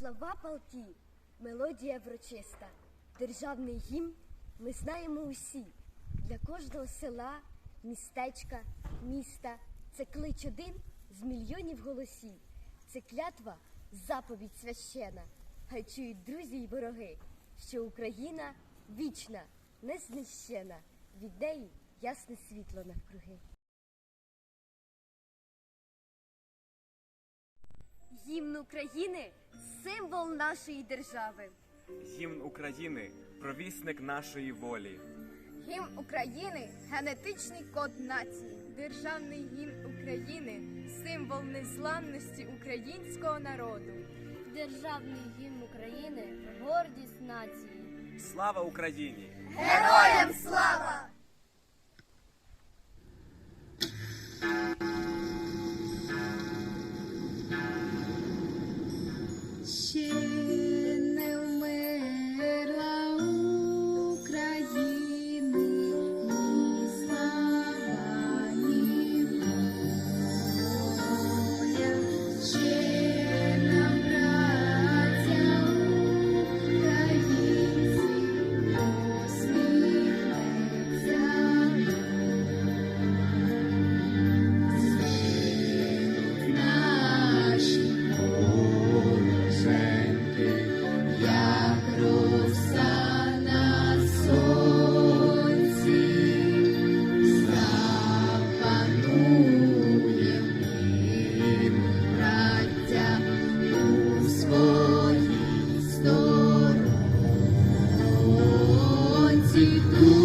Слова палки, мелодія врочиста, державний гімн ми знаємо усі. Для кожного села, містечка, міста це клич один з мільйонів голосів. Це клятва, заповідь священа. Хай чують друзі й вороги, що Україна вічна, незнищена. Від неї ясне світло навкруги. Гімн України символ нашої держави. Гімн України провісник нашої волі. Гімн України генетичний код нації. Державний гімн України символ незламності українського народу. Державний гімн України гордість нації. Слава Україні! Героям слава! You.